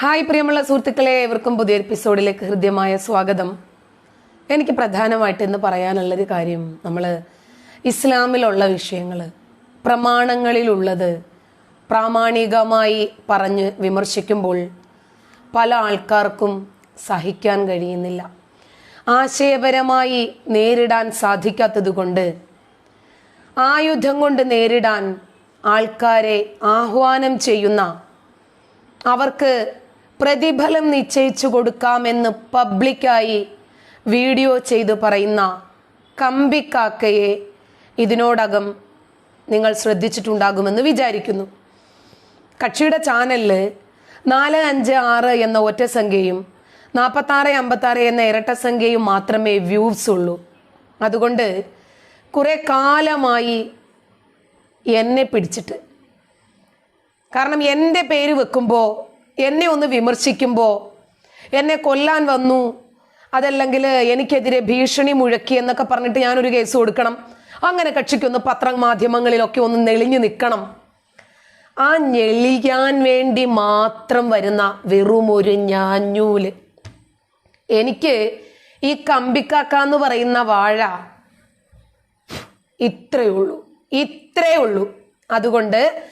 Hi പ്രിയമുള്ള സുഹൃത്തുക്കളെ ഏവർക്കും പുതിയ എപ്പിസോഡിലേക്ക് ഹൃദ്യമായ സ്വാഗതം. എനിക്ക് പ്രധാനമായിട്ട് ഇന്ന് പറയാനുള്ളൊരു കാര്യം നമ്മൾ ഇസ്ലാമിലുള്ള വിഷയങ്ങൾ പ്രമാണങ്ങളിലുള്ളത് പ്രാമാണികമായി പറഞ്ഞ് വിമർശിക്കുമ്പോൾ പല ആൾക്കാർക്കും സഹിക്കാൻ കഴിയുന്നില്ല. ആശയപരമായി നേരിടാൻ സാധിക്കാത്തതുകൊണ്ട് ആയുധം കൊണ്ട് നേരിടാൻ ആൾക്കാരെ ആഹ്വാനം ചെയ്യുന്ന അവർക്ക് പ്രതിഫലം നിശ്ചയിച്ചു കൊടുക്കാമെന്ന് പബ്ലിക്കായി വീഡിയോ ചെയ്തു പറയുന്ന കമ്പിക്കാക്കയെ ഇതിനോടകം നിങ്ങൾ ശ്രദ്ധിച്ചിട്ടുണ്ടാകുമെന്ന് വിചാരിക്കുന്നു. കക്ഷിയുടെ ചാനലിൽ നാല് അഞ്ച് ആറ് എന്ന ഒറ്റ സംഖ്യയും നാൽപ്പത്താറ് അമ്പത്താറ് എന്ന ഇരട്ട സംഖ്യയും മാത്രമേ വ്യൂസ് ഉള്ളൂ. അതുകൊണ്ട് കുറെ കാലമായി എന്നെ പിടിച്ചിട്ട്. കാരണം എന്റെ പേര് വെക്കുമ്പോൾ എന്നെ ഒന്ന് വിമർശിക്കുമ്പോൾ എന്നെ കൊല്ലാൻ വന്നു അതല്ലെങ്കിൽ എനിക്കെതിരെ ഭീഷണി മുഴക്കി എന്നൊക്കെ പറഞ്ഞിട്ട് ഞാനൊരു കേസ് കൊടുക്കണം. അങ്ങനെ കക്ഷിക്കൊന്ന് പത്രമാധ്യമങ്ങളിലൊക്കെ ഒന്ന് നെളിഞ്ഞു നിൽക്കണം. ആ ഞെളിയാൻ വേണ്ടി മാത്രം വരുന്ന വെറും ഒരു ഞാഞ്ഞൂൽ. എനിക്ക് ഈ കമ്പിക്കാക്ക എന്ന് പറയുന്ന വാഴ ഇത്രയേ ഉള്ളൂ. ഉള്ളൂ. അതുകൊണ്ട്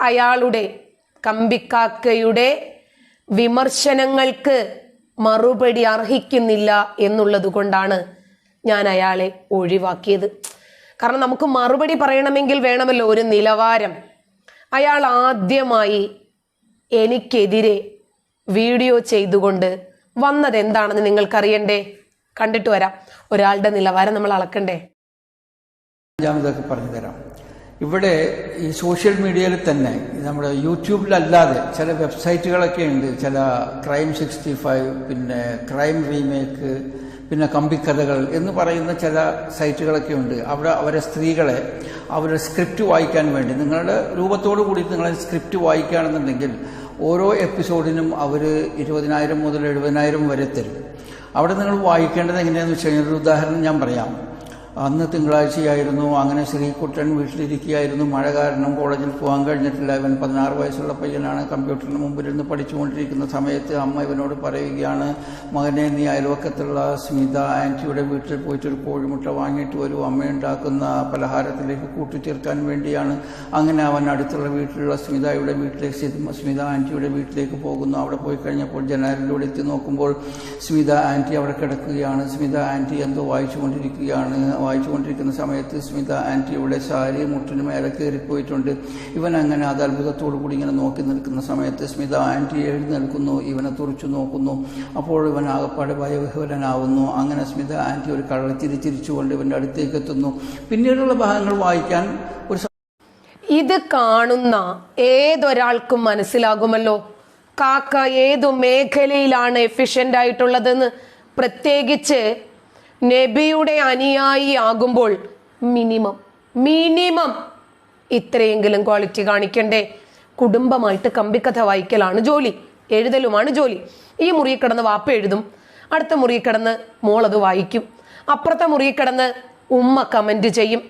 അയാളുടെ കമ്പിക്കാക്കയുടെ വിമർശനങ്ങൾക്ക് മറുപടി അർഹിക്കുന്നില്ല എന്നുള്ളത് കൊണ്ടാണ് ഞാൻ അയാളെ ഒഴിവാക്കിയത്. കാരണം നമുക്ക് മറുപടി പറയണമെങ്കിൽ വേണമല്ലോ ഒരു നിലവാരം. അയാൾ ആദ്യമായി എനിക്കെതിരെ വീഡിയോ ചെയ്തുകൊണ്ട് വന്നത് എന്താണെന്ന് നിങ്ങൾക്കറിയണ്ടേ? കണ്ടിട്ട് വരാം. ഒരാളുടെ നിലവാരം നമ്മൾ അളക്കണ്ടേ? അഞ്ചാമതൊക്കെ പറഞ്ഞു തരാം. ഇവിടെ ഈ സോഷ്യൽ മീഡിയയിൽ തന്നെ നമ്മുടെ യൂട്യൂബിലല്ലാതെ ചില വെബ്സൈറ്റുകളൊക്കെ ഉണ്ട്. ചില ക്രൈം സിക്സ്റ്റി ഫൈവ് പിന്നെ ക്രൈം റീമേക്ക് പിന്നെ കമ്പിക്കഥകൾ എന്ന് പറയുന്ന ചില സൈറ്റുകളൊക്കെ ഉണ്ട്. അവിടെ അവരെ സ്ത്രീകളെ അവരുടെ സ്ക്രിപ്റ്റ് വായിക്കാൻ വേണ്ടി നിങ്ങളുടെ രൂപത്തോടു കൂടി നിങ്ങളെ സ്ക്രിപ്റ്റ് വായിക്കുകയാണെന്നുണ്ടെങ്കിൽ ഓരോ എപ്പിസോഡിനും അവർ ഇരുപതിനായിരം മുതൽ എഴുപതിനായിരം വരെ തരും. അവിടെ നിങ്ങൾ വായിക്കേണ്ടത് എങ്ങനെയാണെന്ന് വെച്ച് കഴിഞ്ഞാൽ ഒരു ഉദാഹരണം ഞാൻ പറയാം. അന്ന് തിങ്കളാഴ്ചയായിരുന്നു. അങ്ങനെ ശ്രീകുട്ടൻ വീട്ടിലിരിക്കുകയായിരുന്നു മഴ കാരണം കോളേജിൽ പോകാൻ കഴിഞ്ഞിട്ടില്ല. ഇവൻ പതിനാറ് വയസ്സുള്ള പയ്യനാണ്. കമ്പ്യൂട്ടറിന് മുമ്പിലിരുന്ന് പഠിച്ചുകൊണ്ടിരിക്കുന്ന സമയത്ത് അമ്മ ഇവനോട് പറയുകയാണ് മകനെ നീ അയൽവക്കത്തുള്ള സ്മിത ആന്റിയുടെ വീട്ടിൽ പോയിട്ട് ഒരു കോഴിമുട്ട വാങ്ങിയിട്ട് വരൂ. അമ്മയുണ്ടാക്കുന്ന പലഹാരത്തിലേക്ക് കൂട്ടിച്ചേർക്കാൻ വേണ്ടിയാണ്. അങ്ങനെ അവൻ അടുത്തുള്ള വീട്ടിലുള്ള സ്മിതയുടെ വീട്ടിലേക്ക് സ്മിത- ആന്റിയുടെ വീട്ടിലേക്ക് പോകുന്നു. അവിടെ പോയി കഴിഞ്ഞപ്പോൾ ജനാലിലൂടെ എത്തി നോക്കുമ്പോൾ സ്മിത ആന്റി അവിടെ കിടക്കുകയാണ്. സ്മിത ആന്റി എന്തോ വായിച്ചുകൊണ്ടിരിക്കുകയാണ്. വായിച്ചുകൊണ്ടിരിക്കുന്ന സമയത്ത് സ്മിത ആന്റിയുടെ സാരി മുട്ടിന് മേലെ കയറിപ്പോയിട്ടുണ്ട് ഇവൻ അങ്ങനെ അത് അത്ഭുതത്തോടു കൂടി ഇങ്ങനെ നോക്കി നിൽക്കുന്ന സമയത്ത് സ്മിത ആന്റി എഴുന്നേൽക്കുന്നു. ഇവനെ തുറച്ചു നോക്കുന്നു. അപ്പോൾ ഇവൻ ആകപ്പാടെ ഭയവിഹുലനാവുന്നു അങ്ങനെ സ്മിത ആന്റി ഒരു കള്ളത്തിരി ചിരിച്ചുകൊണ്ട് ഇവന്റെ അടുത്തേക്ക് എത്തുന്നു. പിന്നീടുള്ള ഭാഗങ്ങൾ വായിക്കാൻ ഒരു ഇത് കാണുന്ന ഏതൊരാൾക്കും മനസ്സിലാകുമല്ലോ. കാക്ക ഏതു മേഖലയിലാണ് എഫിഷ്യന്റ് ആയിട്ടുള്ളതെന്ന്. പ്രത്യേകിച്ച് നബിയുടെ അനുയായി ആകുമ്പോൾ മിനിമം മിനിമം ഇത്രയെങ്കിലും ക്വാളിറ്റി കാണിക്കണ്ടേ? കുടുംബമായിട്ട് കമ്പിക്കഥ വായിക്കലാണ് ജോലി എഴുതലുമാണ് ജോലി. ഈ മുറിയിൽ കിടന്ന് വാപ്പ എഴുതും അടുത്ത മുറിയിൽ കിടന്ന് മോളത് വായിക്കും അപ്പുറത്തെ മുറിയിൽ കിടന്ന് ഉമ്മ കമന്റ് ചെയ്യും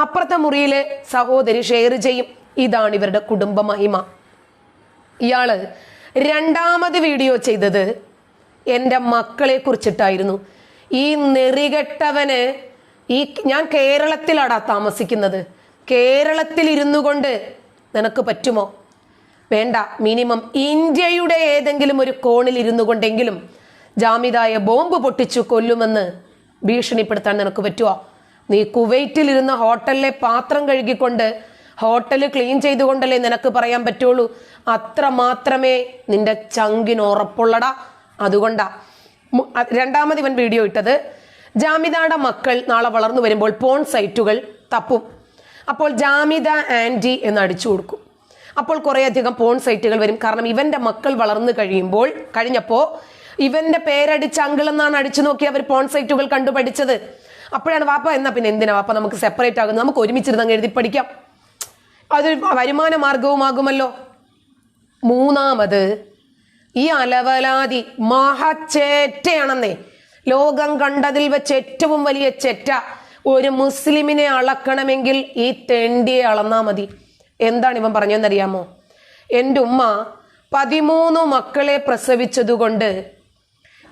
അപ്പുറത്തെ മുറിയിലെ സഹോദരി ഷെയർ ചെയ്യും. ഇതാണ് ഇവരുടെ കുടുംബ മഹിമ. ഇയാൾ രണ്ടാമത് വീഡിയോ ചെയ്തത് എന്റെ മക്കളെ കുറിച്ചിട്ടായിരുന്നു. ഈ നെറികെട്ടവന് ഈ ഞാൻ കേരളത്തിലാടാ താമസിക്കുന്നത്. കേരളത്തിൽ ഇരുന്നു കൊണ്ട് നിനക്ക് പറ്റുമോ? വേണ്ട. മിനിമം ഇന്ത്യയുടെ ഏതെങ്കിലും ഒരു കോണിൽ ഇരുന്നു കൊണ്ടെങ്കിലും ജാമിതായ ബോംബ് പൊട്ടിച്ചു കൊല്ലുമെന്ന് ഭീഷണിപ്പെടുത്താൻ നിനക്ക് പറ്റുമോ നീ കുവൈറ്റിൽ ഇരുന്ന ഹോട്ടലിലെ പാത്രം കഴുകിക്കൊണ്ട് ഹോട്ടൽ ക്ലീൻ ചെയ്തുകൊണ്ടല്ലേ നിനക്ക് പറയാൻ പറ്റുള്ളൂ? അത്ര മാത്രമേ നിന്റെ ചങ്കിന് ഉറപ്പുള്ളടാ. അതുകൊണ്ടാ രണ്ടാമത് ഇവൻ വീഡിയോ ഇട്ടത് ജാമിതയുടെ മക്കൾ നാളെ വളർന്നു വരുമ്പോൾ പോൺ സൈറ്റുകൾ തപ്പും. അപ്പോൾ ജാമിത ആന്റി എന്ന് അടിച്ചു കൊടുക്കും. അപ്പോൾ കുറേയധികം പോൺ സൈറ്റുകൾ വരും. കാരണം ഇവന്റെ മക്കൾ വളർന്നു കഴിയുമ്പോൾ കഴിഞ്ഞപ്പോൾ ഇവന്റെ പേരടിച്ച് അങ്കിൾ എന്നാണ് അടിച്ചു നോക്കി അവർ പോൺ സൈറ്റുകൾ കണ്ടുപഠിച്ചത് അപ്പോഴാണ് വാപ്പ എന്നാ പിന്നെ എന്തിനാ വാപ്പ നമുക്ക് സെപ്പറേറ്റ് ആകുന്നത്? നമുക്ക് ഒരുമിച്ചിരുന്ന് എഴുതി പഠിക്കാം. അതൊരു വരുമാന മാർഗവുമാകുമല്ലോ മൂന്നാമത് ഈ അലവലാതി മഹച്ചേറ്റയാണെന്നേ. ലോകം കണ്ടതിൽ വെച്ച് ഏറ്റവും വലിയ ചെറ്റ ഒരു മുസ്ലിമിനെ അളക്കണമെങ്കിൽ ഈ തെണ്ടിയെ അളന്നാ മതി. എന്താണ് ഇവൻ പറഞ്ഞതെന്നറിയാമോ? എന്റെ ഉമ്മ പതിമൂന്ന് മക്കളെ പ്രസവിച്ചതുകൊണ്ട്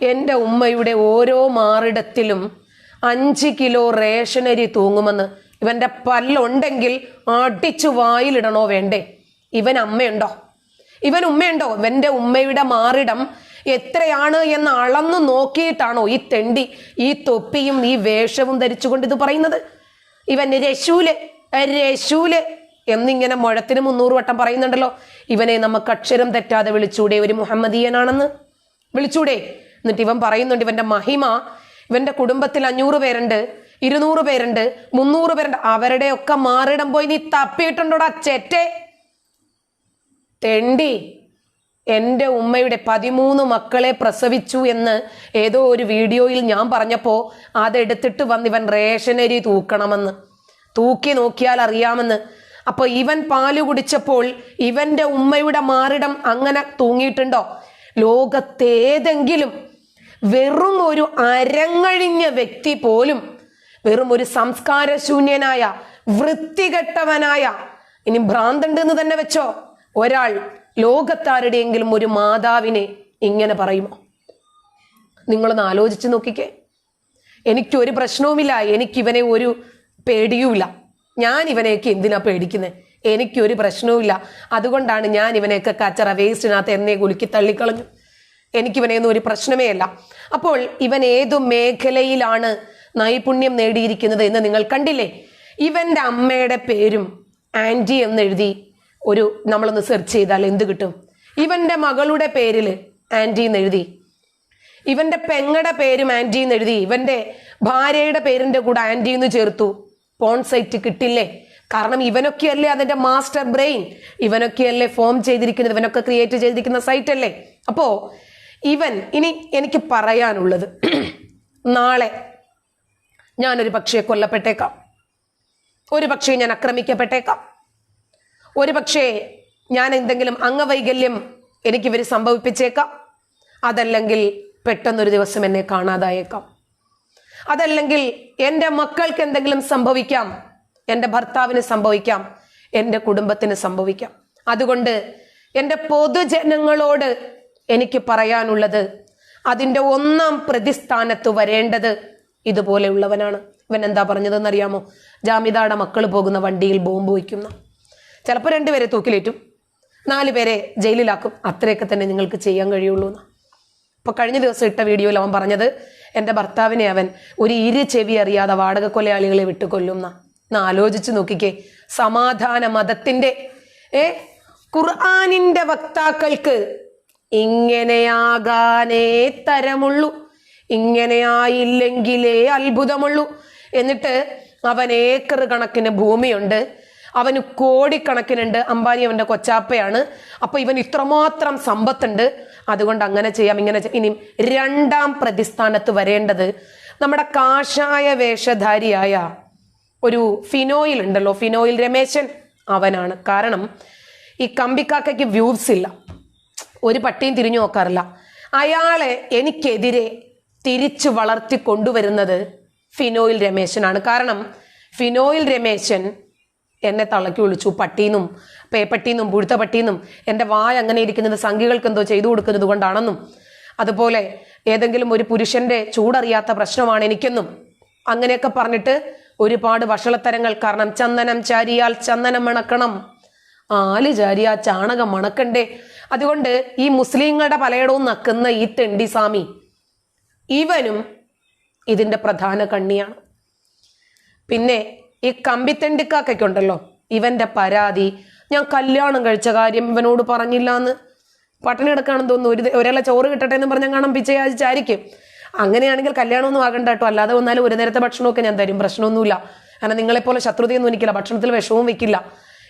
എന്റെ ഉമ്മയുടെ ഓരോ മാറിടത്തിലും അഞ്ച് കിലോ റേഷനരി തൂങ്ങുമെന്ന്. ഇവന്റെ പല്ലുണ്ടെങ്കിൽ അടിച്ചു വായിലിടണോ വേണ്ടേ? ഇവൻ അമ്മയുണ്ടോ? ഇവൻ ഉമ്മയുണ്ടോ? ഇവന്റെ ഉമ്മയുടെ മാറിടം എത്രയാണ് എന്ന് അളന്നു നോക്കിയിട്ടാണോ ഈ തെണ്ടി ഈ തൊപ്പിയും ഈ വേഷവും ധരിച്ചുകൊണ്ട് ഇത് പറയുന്നത്? ഇവൻ രശൂൽ രശൂൽ എന്നിങ്ങനെ മുഴത്തിന് മുന്നൂറ് വട്ടം പറയുന്നുണ്ടല്ലോ. ഇവനെ നമുക്ക് അക്ഷരം തെറ്റാതെ വിളിച്ചൂടെ ഒരു മുഹമ്മദീയനാണെന്ന്? വിളിച്ചൂടെ? എന്നിട്ട് ഇവൻ പറയുന്നുണ്ട് ഇവന്റെ മഹിമ ഇവന്റെ കുടുംബത്തിൽ അഞ്ഞൂറ് പേരുണ്ട് ഇരുന്നൂറ് പേരുണ്ട് മുന്നൂറ് പേരുണ്ട്. അവരുടെയൊക്കെ മാറിടം പോയി നീ തപ്പിയിട്ടുണ്ടോടാ ചെറ്റെ? തെണ്ടി എന്റെ ഉമ്മയുടെ പതിമൂന്ന് മക്കളെ പ്രസവിച്ചു എന്ന് ഏതോ ഒരു വീഡിയോയിൽ ഞാൻ പറഞ്ഞപ്പോൾ അതെടുത്തിട്ട് വന്ന് ഇവൻ റേഷനരി തൂക്കണമെന്ന്. തൂക്കി നോക്കിയാൽ അറിയാമെന്ന്. അപ്പോൾ ഇവൻ പാൽ കുടിച്ചപ്പോൾ ഇവന്റെ ഉമ്മയുടെ മാറിടം അങ്ങനെ തൂങ്ങിയിട്ടുണ്ടോ? ലോകത്തേതെങ്കിലും വെറും ഒരു അരങ്ങഴിഞ്ഞ വ്യക്തി പോലും വെറും ഒരു സംസ്കാരശൂന്യനായ വൃത്തികെട്ടവനായ ഇനി ഭ്രാന്തുണ്ടെന്ന് തന്നെ വെച്ചോ? ഒരാൾ ലോകത്താരുടെയെങ്കിലും ഒരു മാതാവിനെ ഇങ്ങനെ പറയുമോ? നിങ്ങളൊന്ന് ആലോചിച്ച് നോക്കിക്കേ. എനിക്കൊരു പ്രശ്നവുമില്ല. എനിക്കിവനെ ഒരു പേടിയുമില്ല. ഞാൻ ഇവനെയൊക്കെ എന്തിനാ പേടിക്കുന്നത് എനിക്കൊരു പ്രശ്നവുമില്ല. അതുകൊണ്ടാണ് ഞാൻ ഇവനെയൊക്കെ കച്ചറ വേസ്റ്റിനകത്ത് എന്നെ കുലുക്കി തള്ളിക്കളഞ്ഞു. എനിക്കിവനെയൊന്നും ഒരു പ്രശ്നമേ അല്ല. അപ്പോൾ ഇവൻ ഏതു മേഖലയിലാണ് നൈപുണ്യം നേടിയിരിക്കുന്നത് എന്ന് നിങ്ങൾ കണ്ടില്ലേ? ഇവന്റെ അമ്മയുടെ പേരും ആന്റി എന്നെഴുതി ഒരു നമ്മളൊന്ന് സെർച്ച് ചെയ്താൽ എന്ത് കിട്ടും? ഇവന്റെ മകളുടെ പേരിൽ ആന്റി എന്നെഴുതി ഇവന്റെ പെങ്ങടെ പേരും ആന്റി എന്ന് എഴുതി. ഇവന്റെ ഭാര്യയുടെ പേരിന്റെ കൂടെ ആന്റി എന്ന് ചേർത്തു. പോൺ സൈറ്റ് കിട്ടില്ലേ? കാരണം ഇവനൊക്കെയല്ലേ അതിന്റെ മാസ്റ്റർ ബ്രെയിൻ ഇവനൊക്കെയല്ലേ ഫോം ചെയ്തിരിക്കുന്നത്? ഇവനൊക്കെ ക്രിയേറ്റ് ചെയ്തിരിക്കുന്ന സൈറ്റ് അല്ലേ? അപ്പോ ഇവൻ ഇനി എനിക്ക് പറയാനുള്ളത് നാളെ ഞാനൊരു പക്ഷിയെ കൊല്ലപ്പെട്ടേക്കാം. ഒരു പക്ഷേ ഞാൻ ആക്രമിക്കപ്പെട്ടേക്കാം. ഒരു പക്ഷേ ഞാൻ എന്തെങ്കിലും അംഗവൈകല്യം എനിക്ക് ഇവർ സംഭവിപ്പിച്ചേക്കാം. അതല്ലെങ്കിൽ പെട്ടെന്നൊരു ദിവസം എന്നെ കാണാതായേക്കാം. അതല്ലെങ്കിൽ എന്റെ മക്കൾക്ക് എന്തെങ്കിലും സംഭവിക്കാം. എന്റെ ഭർത്താവിന് സംഭവിക്കാം. എന്റെ കുടുംബത്തിന് സംഭവിക്കാം. അതുകൊണ്ട് എന്റെ പൊതുജനങ്ങളോട് എനിക്ക് പറയാനുള്ളത് അതിന്റെ ഒന്നാം പ്രതിസ്ഥാനത്ത് വരേണ്ടത് ഇതുപോലെയുള്ളവനാണ്. ഇവൻ എന്താ പറഞ്ഞതെന്ന് അറിയാമോ ജാമിതാടെ മക്കൾ പോകുന്ന വണ്ടിയിൽ ബോംബ് വയ്ക്കുന്ന. ചിലപ്പോൾ രണ്ടുപേരെ തൂക്കിലേറ്റും. നാല് പേരെ ജയിലിലാക്കും. അത്രയൊക്കെ തന്നെ നിങ്ങൾക്ക് ചെയ്യാൻ കഴിയുള്ളൂ എന്ന്. കഴിഞ്ഞ ദിവസം ഇട്ട വീഡിയോയിൽ അവൻ പറഞ്ഞത് എന്റെ ഭർത്താവിനെ അവൻ ഒരു ഇരു ചെവി അറിയാതെ വാടക കൊലയാളികളെ വിട്ടുകൊല്ലുന്ന എന്ന്. ആലോചിച്ച് നോക്കിക്കേ സമാധാന മതത്തിന്റെ ഏ ഖുർആാനിന്റെ വക്താക്കൾക്ക് ഇങ്ങനെയാകാനേ തരമുള്ളൂ. ഇങ്ങനെയായില്ലെങ്കിലേ അത്ഭുതമുള്ളൂ. എന്നിട്ട് അവൻ ഏക്കർ കണക്കിന് ഭൂമിയുണ്ട്. അവന് കോടിക്കണക്കിനുണ്ട്. അംബാനി അവന്റെ കൊച്ചാപ്പയാണ്. അപ്പോൾ ഇവൻ ഇത്രമാത്രം സമ്പത്തുണ്ട്. അതുകൊണ്ട് അങ്ങനെ ചെയ്യാം ഇങ്ങനെ ഇനി രണ്ടാം പ്രതിസ്ഥാനത്ത് വരേണ്ടത് നമ്മുടെ കാഷായ വേഷധാരിയായ ഒരു ഫിനോയിൽ ഉണ്ടല്ലോ. ഫിനോയിൽ രമേശൻ അവനാണ്. കാരണം ഈ കമ്പിക്കാക്കയ്ക്ക് വ്യൂസ് ഇല്ല. ഒരു പട്ടിയും തിരിഞ്ഞു നോക്കാറില്ല. അയാളെ എനിക്കെതിരെ തിരിച്ചു വളർത്തി കൊണ്ടുവരുന്നത് ഫിനോയിൽ രമേശനാണ്. കാരണം ഫിനോയിൽ രമേശൻ എന്നെ തള്ളക്കി വിളിച്ചു പട്ടീന്നും പേപ്പട്ടീന്നും പുഴുത്ത പട്ടീന്നും എന്റെ വായ അങ്ങനെ ഇരിക്കുന്നത് സംഘികൾക്ക് എന്തോ ചെയ്തു കൊടുക്കുന്നത് കൊണ്ടാണെന്നും അതുപോലെ ഏതെങ്കിലും ഒരു പുരുഷന്റെ ചൂടറിയാത്ത പ്രശ്നമാണ് എനിക്കെന്നും അങ്ങനെയൊക്കെ പറഞ്ഞിട്ട് ഒരുപാട് വഷളത്തരങ്ങൾ. കാരണം ചന്ദനം ചാരിയാൽ ചന്ദനം മണക്കണം ആൽ ചാരിയാ ചാണകം മണക്കണ്ടേ അതുകൊണ്ട് ഈ മുസ്ലിങ്ങളുടെ പലയിടവും നക്കുന്ന ഈ തെണ്ടി സ്വാമി ഇവനും ഇതിന്റെ പ്രധാന കണ്ണിയാണ്. പിന്നെ ഈ കമ്പിത്തെണ്ടിക്കാക്കൊക്കെ ഉണ്ടല്ലോ ഇവന്റെ പരാതി. ഞാൻ കല്യാണം കഴിച്ച കാര്യം ഇവനോട് പറഞ്ഞില്ല എന്ന് പട്ടണി കിടക്കാണെന്ന് തോന്നുന്നു. ഒരു ഒരാളെ ചോറ് കിട്ടട്ടെ എന്ന് പറഞ്ഞാൽ കാണാൻ പിച്ചയാചാരിക്കും അങ്ങനെയാണെങ്കിൽ കല്യാണമൊന്നും ആകണ്ട കേട്ടോ. അല്ലാതെ വന്നാലും ഒരു നേരത്തെ ഭക്ഷണമൊക്കെ ഞാൻ തരും. പ്രശ്നമൊന്നുമില്ല. കാരണം നിങ്ങളെപ്പോലെ ശത്രുതയൊന്നും എനിക്കില്ല. ഭക്ഷണത്തിൽ വിഷമവും വെക്കില്ല.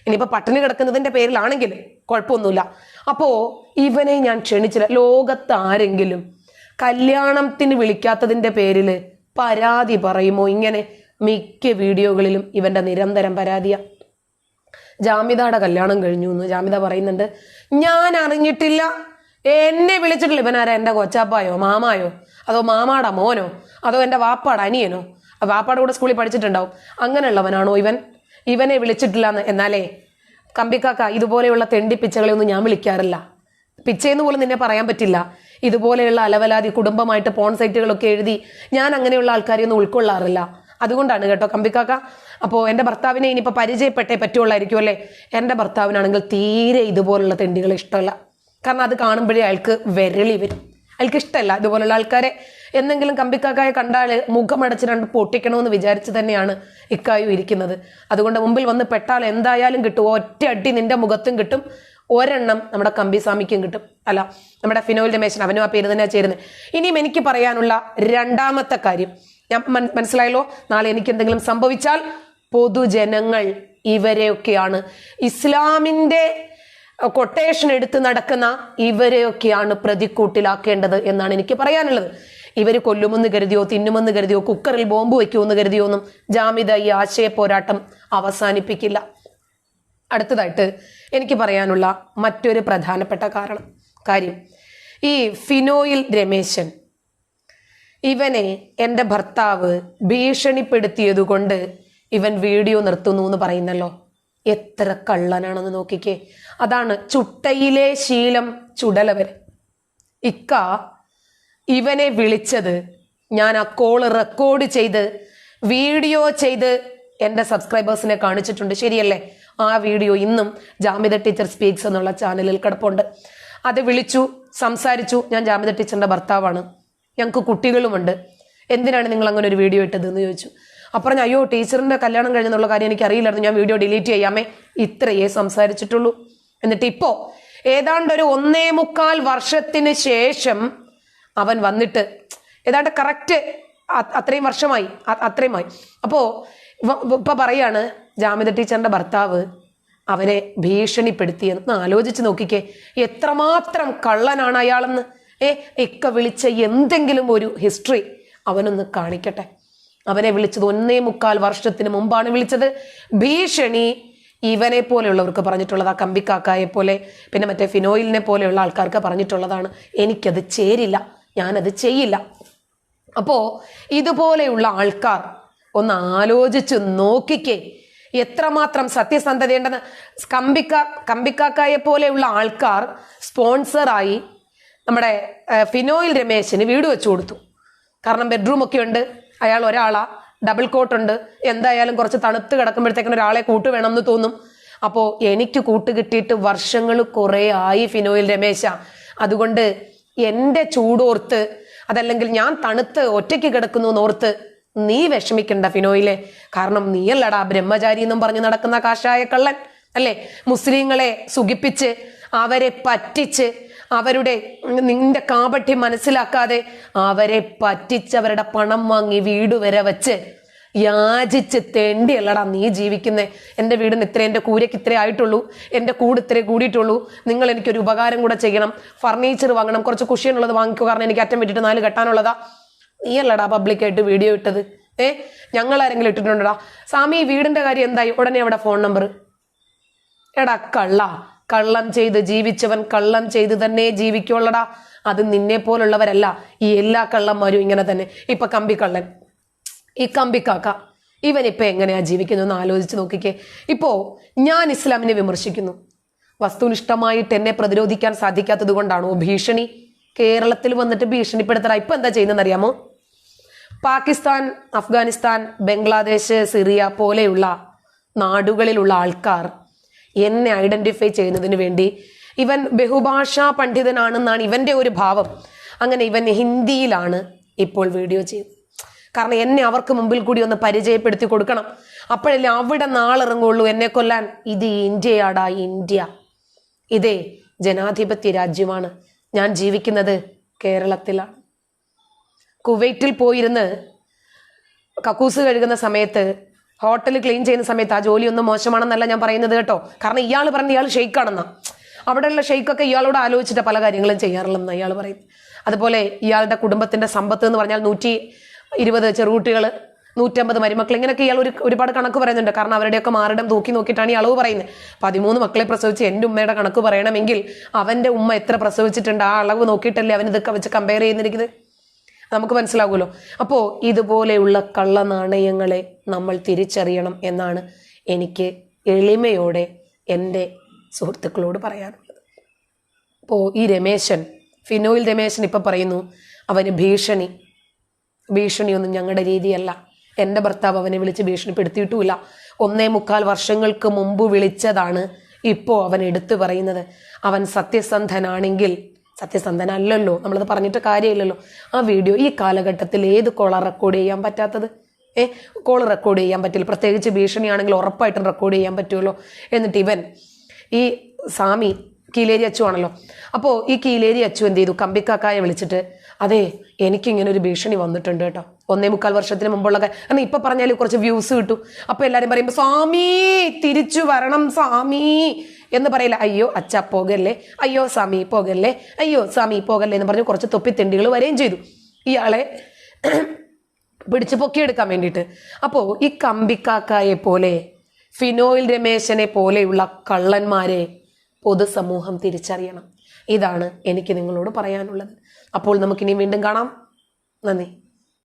ഇനിയിപ്പോൾ പട്ടിണി കിടക്കുന്നതിന്റെ പേരിലാണെങ്കിൽ കുഴപ്പമൊന്നുമില്ല. അപ്പോൾ ഇവനെ ഞാൻ ക്ഷണിച്ചില്ല. ലോകത്ത് ആരെങ്കിലും കല്യാണത്തിന് വിളിക്കാത്തതിന്റെ പേരിൽ പരാതി പറയുമോ ഇങ്ങനെ? മിക്ക വീഡിയോകളിലും ഇവന്റെ നിരന്തരം പരാതിയാ. ജാമിതയുടെ കല്യാണം കഴിഞ്ഞു എന്ന് ജാമിത പറയുന്നുണ്ട് ഞാൻ അറിഞ്ഞിട്ടില്ല. എന്നെ വിളിച്ചിട്ടില്ല. ഇവനാരാ? എന്റെ കൊച്ചാപ്പായോ? മാമായോ? അതോ മാമാടെ മോനോ? അതോ എന്റെ വാപ്പാടെ അനിയനോ? വാപ്പാടെ കൂടെ സ്കൂളിൽ പഠിച്ചിട്ടുണ്ടാവും. അങ്ങനെയുള്ളവനാണോ ഇവൻ? ഇവനെ വിളിച്ചിട്ടില്ല എന്ന് എന്നാലേ കമ്പിക്കാക്ക ഇതുപോലെയുള്ള തെണ്ടിപ്പിച്ചകളെ ഒന്നും ഞാൻ വിളിക്കാറില്ല. പിച്ചേന്ന് പോലും നിന്നെ പറയാൻ പറ്റില്ല. ഇതുപോലെയുള്ള അലവലാതി കുടുംബമായിട്ട് പോൺ സൈറ്റുകളൊക്കെ എഴുതി ഞാൻ അങ്ങനെയുള്ള ആൾക്കാരെയൊന്നും ഉൾക്കൊള്ളാറില്ല. അതുകൊണ്ടാണ് കേട്ടോ കമ്പിക്കാക്ക. അപ്പോൾ എന്റെ ഭർത്താവിനെ ഇനിയിപ്പോൾ പരിചയപ്പെട്ടേ പറ്റുള്ളായിരിക്കും അല്ലേ? എന്റെ ഭർത്താവിനാണെങ്കിൽ തീരെ ഇതുപോലുള്ള തെണ്ടികൾ ഇഷ്ടമല്ല. കാരണം അത് കാണുമ്പോഴേ അയാൾക്ക് വിരളി വരും. അയാൾക്ക് ഇഷ്ടമല്ല ഇതുപോലുള്ള ആൾക്കാരെ. എന്തെങ്കിലും കമ്പിക്കാക്കായ കണ്ടാൽ മുഖമടച്ച് രണ്ട് പൊട്ടിക്കണമെന്ന് വിചാരിച്ച് തന്നെയാണ് ഇക്കായും ഇരിക്കുന്നത്. അതുകൊണ്ട് മുമ്പിൽ വന്ന് പെട്ടാൽ എന്തായാലും കിട്ടും. ഒറ്റ അടി നിന്റെ മുഖത്തും കിട്ടും. ഒരെണ്ണം നമ്മുടെ കമ്പിസ്വാമിക്കും കിട്ടും. അല്ല നമ്മുടെ ഫിനോൽ രമേശൻ അവനും ആ പേര് തന്നെയാണ് ചേരുന്നത്. ഇനിയും എനിക്ക് പറയാനുള്ള രണ്ടാമത്തെ കാര്യം. ഞാൻ മനസ്സിലായല്ലോ? നാളെ എനിക്ക് എന്തെങ്കിലും സംഭവിച്ചാൽ പൊതുജനങ്ങൾ ഇവരെയൊക്കെയാണ്. ഇസ്ലാമിന്റെ കൊട്ടേഷൻ എടുത്ത് നടക്കുന്ന ഇവരെയൊക്കെയാണ് പ്രതിക്കൂട്ടിലാക്കേണ്ടത് എന്നാണ് എനിക്ക് പറയാനുള്ളത്. ഇവർ കൊല്ലുമെന്ന് കരുതിയോ തിന്നുമെന്ന് കരുതിയോ കുക്കറിൽ ബോംബ് വയ്ക്കുമെന്ന് കരുതിയോ ഒന്നും ജാമിദ ഈ ആശയ പോരാട്ടം അവസാനിപ്പിക്കില്ല. അടുത്തതായിട്ട് എനിക്ക് പറയാനുള്ള മറ്റൊരു പ്രധാനപ്പെട്ട കാരണം കാര്യം. ഈ ഫിനോയിൽ രമേശൻ ഇവനെ എന്റെ ഭർത്താവ് ഭീഷണിപ്പെടുത്തിയതുകൊണ്ട് ഇവൻ വീഡിയോ നിർത്തുന്നു എന്ന് പറയുന്നല്ലോ. എത്ര കള്ളനാണെന്ന് നോക്കിക്കേ. അതാണ് ചുട്ടയിലെ ശീലം ചുടലവർ ഇക്ക ഇവനെ വിളിച്ചത് ഞാൻ ആ കോൾ റെക്കോർഡ് ചെയ്ത് വീഡിയോ ചെയ്ത് എന്റെ സബ്സ്ക്രൈബേഴ്സിനെ കാണിച്ചിട്ടുണ്ട്. ശരിയല്ലേ? ആ വീഡിയോ ഇന്നും ജാമിത ടീച്ചർ സ്പീക്സ് എന്നുള്ള ചാനലിൽ കിടപ്പുണ്ട്. അത് വിളിച്ചു സംസാരിച്ചു. ഞാൻ ജാമിത ടീച്ചറിന്റെ ഭർത്താവാണ്. ഞങ്ങൾക്ക് കുട്ടികളുമുണ്ട്. എന്തിനാണ് നിങ്ങൾ അങ്ങനെ ഒരു വീഡിയോ ഇട്ടത് എന്ന് ചോദിച്ചു. അപ്പം അയ്യോ ടീച്ചറിന്റെ കല്യാണം കഴിഞ്ഞെന്നുള്ള കാര്യം എനിക്ക് അറിയില്ലായിരുന്നു. ഞാൻ വീഡിയോ ഡിലീറ്റ് ചെയ്യാമേ ഇത്രയേ സംസാരിച്ചിട്ടുള്ളൂ. എന്നിട്ട് ഇപ്പോൾ ഏതാണ്ട് ഒരു ഒന്നേ മുക്കാൽ വർഷത്തിന് ശേഷം അവൻ വന്നിട്ട് ഏതാണ്ട് കറക്റ്റ് അത്രയും വർഷമായി. അത്രയുമായി. അപ്പോൾ ഇപ്പം പറയാണ് ജാമിത ടീച്ചറിന്റെ ഭർത്താവ് അവനെ ഭീഷണിപ്പെടുത്തിയെന്ന്. ആലോചിച്ച് നോക്കിക്കേ. എത്രമാത്രം കള്ളനാണ് അയാളെന്ന്. ഏ ഇക്ക വിളിച്ച എന്തെങ്കിലും ഒരു ഹിസ്റ്ററി അവനൊന്ന് കാണിക്കട്ടെ. അവനെ വിളിച്ചത് ഒന്നേ മുക്കാൽ വർഷത്തിന് മുമ്പാണ് വിളിച്ചത്. ഭീഷണി ഇവനെ പോലെയുള്ളവർക്ക് പറഞ്ഞിട്ടുള്ളത് ആ കമ്പിക്കാക്കായെ പോലെ പിന്നെ മറ്റേ ഫിനോയിലിനെ പോലെയുള്ള ആൾക്കാർക്ക് പറഞ്ഞിട്ടുള്ളതാണ്. എനിക്കത് ചേരില്ല ഞാനത് ചെയ്യില്ല. അപ്പോ ഇതുപോലെയുള്ള ആൾക്കാർ ഒന്ന് ആലോചിച്ച് നോക്കിക്കേ. എത്രമാത്രം സത്യസന്ധതയുണ്ടെന്ന്. കമ്പിക്ക കമ്പിക്കാക്കായെ പോലെയുള്ള ആൾക്കാർ സ്പോൺസറായി നമ്മുടെ ഫിനോയിൽ രമേശിന് വീട് വെച്ചു കൊടുത്തു. കാരണം ബെഡ്റൂം ഒക്കെ ഉണ്ട്. അയാൾ ഒരാളാ. ഡബിൾ കോട്ട് ഉണ്ട്. എന്തായാലും കുറച്ച് തണുത്ത് കിടക്കുമ്പോഴത്തേക്കിന് ഒരാളെ കൂട്ട് വേണമെന്ന് തോന്നും. അപ്പോൾ എനിക്ക് കൂട്ട് കിട്ടിയിട്ട് വർഷങ്ങൾ കുറേ ആയി ഫിനോയിൽ രമേശ. അതുകൊണ്ട് എന്റെ ചൂടോർത്ത് അതല്ലെങ്കിൽ ഞാൻ തണുത്ത് ഒറ്റയ്ക്ക് കിടക്കുന്നു എന്നോർത്ത് നീ വിഷമിക്കണ്ട ഫിനോയിലെ. കാരണം നീയല്ലടാ ബ്രഹ്മചാരി എന്നും പറഞ്ഞ് നടക്കുന്ന കാഷായ കള്ളൻ അല്ലേ? മുസ്ലിങ്ങളെ സുഖിപ്പിച്ച് അവരെ പറ്റിച്ച് അവരുടെ നിന്റെ കാപട്യം മനസ്സിലാക്കാതെ അവരെ പറ്റിച്ചവരുടെ പണം വാങ്ങി വീട് വരെ വെച്ച് യാചിച്ച് തേണ്ടിയല്ലടാ നീ ജീവിക്കുന്നേ. എന്റെ വീടിന് ഇത്ര എന്റെ കൂരയ്ക്ക് ഇത്രേ ആയിട്ടുള്ളൂ എന്റെ കൂട് ഇത്രേ കൂടിയിട്ടുള്ളൂ. നിങ്ങൾ എനിക്കൊരു ഉപകാരം കൂടെ ചെയ്യണം. ഫർണിച്ചർ വാങ്ങണം. കുറച്ച് കുഷിയുള്ളത് വാങ്ങിക്കുക കാരണം എനിക്ക് അറ്റം വിട്ടിട്ട് നാല് കെട്ടാനുള്ളതാ. നീ അല്ലടാ പബ്ലിക്കായിട്ട് വീഡിയോ ഇട്ടത്. ഏ? ഞങ്ങൾ ആരെങ്കിലും ഇട്ടിട്ടുണ്ടോടാ? സ്വാമി വീടിന്റെ കാര്യം എന്തായി? ഉടനെ അവിടെ ഫോൺ നമ്പർ. എടാ കള്ള. കള്ളം ചെയ്ത് ജീവിച്ചവൻ കള്ളം ചെയ്ത് തന്നെ ജീവിക്കുള്ളടാ അത് നിന്നെ പോലുള്ളവരല്ല. ഈ എല്ലാ കള്ളന്മാരും ഇങ്ങനെ തന്നെ. ഇപ്പൊ കമ്പിക്കള്ളൻ. ഈ കമ്പിക്കാക്ക എങ്ങനെയാ ജീവിക്കുന്നു എന്ന് ആലോചിച്ച് നോക്കിക്കേ. ഇപ്പോ ഞാൻ ഇസ്ലാമിനെ വിമർശിക്കുന്നു. വസ്തുനിഷ്ഠമായിട്ട് എന്നെ പ്രതിരോധിക്കാൻ സാധിക്കാത്തത് കൊണ്ടാണോ ഭീഷണി? കേരളത്തിൽ വന്നിട്ട് ഭീഷണിപ്പെടുത്തറ ഇപ്പൊ എന്താ ചെയ്യുന്നതെന്ന് അറിയാമോ പാകിസ്ഥാൻ അഫ്ഗാനിസ്ഥാൻ ബംഗ്ലാദേശ് സിറിയ പോലെയുള്ള നാടുകളിലുള്ള ആൾക്കാർ എന്നെ ഐഡന്റിഫൈ ചെയ്യുന്നതിന് വേണ്ടി. ഇവൻ ബഹുഭാഷാ പണ്ഡിതനാണെന്നാണ് ഇവന്റെ ഒരു ഭാവം. അങ്ങനെ ഇവൻ ഹിന്ദിയിലാണ് ഇപ്പോൾ വീഡിയോ ചെയ്യുന്നത്. കാരണം എന്നെ അവർക്ക് മുമ്പിൽ കൂടി ഒന്ന് പരിചയപ്പെടുത്തി കൊടുക്കണം. അപ്പോഴല്ലേ അവിടെ നാളിറങ്ങുള്ളൂ എന്നെ കൊല്ലാൻ. ഇത് ഇന്ത്യയാടാ ഇന്ത്യ. ഇതേ ജനാധിപത്യ രാജ്യമാണ്. ഞാൻ ജീവിക്കുന്നത് കേരളത്തിലാണ്. കുവൈറ്റിൽ പോയിരുന്ന് കക്കൂസ് കഴുകുന്ന സമയത്ത് ഹോട്ടൽ ക്ലീൻ ചെയ്യുന്ന സമയത്ത് ആ ജോലി ഒന്നും മോശമാണെന്നല്ല ഞാൻ പറയുന്നത് കേട്ടോ. കാരണം ഇയാൾ പറഞ്ഞ ഇയാൾ ഷെയ്ക്കാണെന്നാ. അവിടെയുള്ള ഷെയ്ക്കൊക്കെ ഇയാളോട് ആലോചിച്ചിട്ട് പല കാര്യങ്ങളും ചെയ്യാറുള്ളതെന്ന് ഇയാൾ പറയും അതുപോലെ ഇയാളുടെ കുടുംബത്തിന്റെ സമ്പത്ത് എന്ന് പറഞ്ഞാൽ നൂറ്റി ഇരുപത് ചെറുകുട്ടികൾ നൂറ്റമ്പത് മരുമക്കൾ ഇങ്ങനെയൊക്കെ ഇയാൾ ഒരു ഒരുപാട് കണക്ക് പറയുന്നുണ്ട്. കാരണം അവരുടെയൊക്കെ മാറിടം തൂക്കി നോക്കിയിട്ടാണ് ഈ അളവ് പറയുന്നത്. പതിമൂന്ന് മക്കളെ പ്രസവിച്ച് എന്റെ ഉമ്മയുടെ കണക്ക് പറയണമെങ്കിൽ അവന്റെ ഉമ്മ എത്ര പ്രസവിച്ചിട്ടുണ്ട്? ആ അളവ് നോക്കിയിട്ടല്ലേ അവൻ ഇതൊക്കെ വെച്ച് കമ്പയർ ചെയ്യുന്നിരിക്കുന്നത്? നമുക്ക് മനസ്സിലാകുമല്ലോ. അപ്പോൾ ഇതുപോലെയുള്ള കള്ള നാണയങ്ങളെ നമ്മൾ തിരിച്ചറിയണം എന്നാണ് എനിക്ക് എളിമയോടെ എന്റെ സുഹൃത്തുക്കളോട് പറയാനുള്ളത്. അപ്പോൾ ഈ രമേശൻ ഫിനോയിൽ രമേശൻ ഇപ്പം പറയുന്നു അവന് ഭീഷണി. ഭീഷണിയൊന്നും ഞങ്ങളുടെ രീതിയല്ല. എന്റെ ഭർത്താവ് അവനെ വിളിച്ച് ഭീഷണിപ്പെടുത്തിയിട്ടുമില്ല. ഒന്നേ മുക്കാൽ വർഷങ്ങൾക്ക് മുമ്പ് വിളിച്ചതാണ് ഇപ്പോൾ അവൻ എടുത്തു പറയുന്നത്. അവൻ സത്യസന്ധനാണെങ്കിൽ സത്യസന്ധനല്ലല്ലോ. നമ്മളത് പറഞ്ഞിട്ട് കാര്യമില്ലല്ലോ. ആ വീഡിയോ ഈ കാലഘട്ടത്തിൽ ഏത് കോള റെക്കോർഡ് ചെയ്യാൻ പറ്റാത്തത്? ഏ കോൾ റെക്കോർഡ് ചെയ്യാൻ പറ്റില്ല. പ്രത്യേകിച്ച് ഭീഷണിയാണെങ്കിൽ ഉറപ്പായിട്ടും റെക്കോർഡ് ചെയ്യാൻ പറ്റുമല്ലോ. എന്നിട്ട് ഇവൻ ഈ സാമി കീലേരി അച്ചു ആണല്ലോ. അപ്പോൾ ഈ കീലേരി അച്ചു എന്ത് ചെയ്തു? കമ്പിക്കാക്കായെ വിളിച്ചിട്ട് അതെ എനിക്കിങ്ങനെ ഒരു ഭീഷണി വന്നിട്ടുണ്ട് കേട്ടോ. ഒന്നേ മുക്കാൽ വർഷത്തിന് മുമ്പുള്ള കാരണം ഇപ്പം പറഞ്ഞാൽ കുറച്ച് വ്യൂസ് കിട്ടും. അപ്പോൾ എല്ലാവരും പറയുമ്പോൾ സ്വാമി തിരിച്ചു വരണം സ്വാമി. എന്ന് പറയില്ല അയ്യോ അച്ഛ പോകല്ലേ? അയ്യോ സ്വാമി പോകല്ലേ? അയ്യോ സ്വാമി പോകല്ലേ? എന്ന് പറഞ്ഞ് കുറച്ച് തൊപ്പിത്തെണ്ടികൾ വരികയും ചെയ്തു. ഇയാളെ പിടിച്ച് പൊക്കിയെടുക്കാൻ വേണ്ടിയിട്ട്. അപ്പോൾ ഈ കമ്പിക്കാക്കായെ പോലെ ഫിനോയിൽ രമേശനെ പോലെയുള്ള കള്ളന്മാരെ പൊതുസമൂഹം തിരിച്ചറിയണം. ഇതാണ് എനിക്ക് നിങ്ങളോട് പറയാനുള്ളത്. അപ്പോൾ നമുക്കിനി വീണ്ടും കാണാം. നന്ദി.